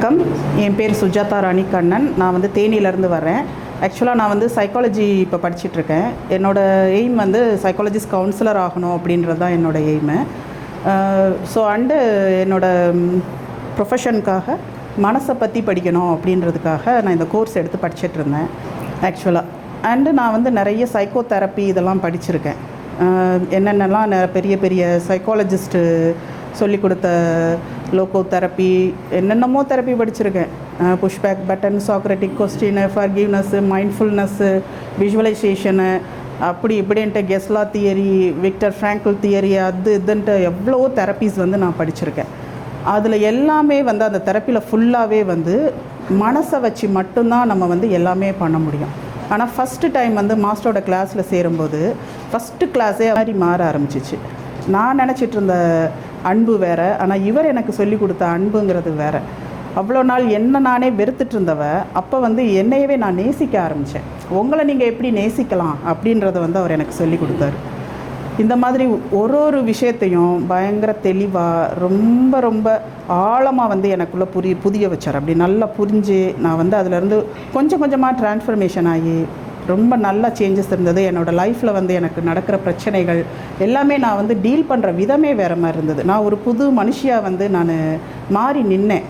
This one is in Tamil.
வணக்கம். என் பேர் சுஜாதா ராணி கண்ணன் நான் வந்து தேனியிலேருந்து வரேன் ஆக்சுவலாக நான் வந்து சைக்காலஜி இப்போ படிச்சிட்ருக்கேன். என்னோடய எய்ம் வந்து சைக்காலஜிஸ்ட் கவுன்சிலர் ஆகணும் அப்படின்றது தான் என்னோட எய்மு ஸோ அண்டு என்னோடய ப்ரொஃபஷனுக்காக மனசை பற்றி படிக்கணும் அப்படின்றதுக்காக நான் இந்த கோர்ஸ் எடுத்து படிச்சிட்டு இருந்தேன் ஆக்சுவலாக அண்டு நான் வந்து நிறைய சைக்கோ தெரப்பி இதெல்லாம் படிச்சிருக்கேன். என்னென்னலாம் பெரிய பெரிய சைக்காலஜிஸ்ட்டு சொல்லி கொடுத்த லோகோ தெரப்பி என்னென்னமோ தெரப்பி படிச்சிருக்கேன். Pushback button Socratic question forgiveness mindfulness visualisation அப்படி இப்படின்ட்டு கெஸ்லா தியரி விக்டர் ஃப்ராங்கிள் தியரி அது இதுன்ட்டு எவ்வளோ தெரப்பிஸ் வந்து நான் படிச்சிருக்கேன். அதில் எல்லாமே வந்து அந்த தெரப்பியில் ஃபுல்லாகவே வந்து மனசை வச்சு மட்டும்தான் நம்ம வந்து எல்லாமே பண்ண முடியும். ஆனால் ஃபஸ்ட்டு டைம் வந்து மாஸ்டரோட கிளாஸில் சேரும்போது ஃபஸ்ட்டு கிளாஸே மாதிரி மாற ஆரம்பிச்சிச்சு. நான் நினச்சிட்டு இருந்த அன்பு வேற. ஆனால் இவர் எனக்கு சொல்லி கொடுத்த அன்புங்கிறது வேற. அவ்வளோ நாள் என்ன நானே வெறுத்துட்டு இருந்தவ அப்போ வந்து என்னையவே நான் நேசிக்க ஆரம்பித்தேன் உங்களை நீங்கள் எப்படி நேசிக்கலாம் அப்படின்றத வந்து அவர் எனக்கு சொல்லி கொடுத்தாரு. இந்த மாதிரி ஒரு ஒரு விஷயத்தையும் பயங்கர தெளிவாக ரொம்ப ரொம்ப ஆழமாக வந்து எனக்குள்ளே புரிய புதிய வச்சார். அப்படி நல்லா புரிஞ்சு நான் வந்து அதிலேருந்து கொஞ்சம் கொஞ்சமாக டிரான்ஸ்ஃபர்மேஷன் ஆகி ரொம்ப நல்ல சேஞ்சஸ் இருந்தது. என்னோடய லைஃப்பில் வந்து எனக்கு நடக்கிற பிரச்சனைகள் எல்லாமே நான் வந்து டீல் பண்ணுற விதமே வேறு மாதிரி இருந்தது. நான் ஒரு புது மனுஷியாக வந்து நான் மாறி நின்னேன்.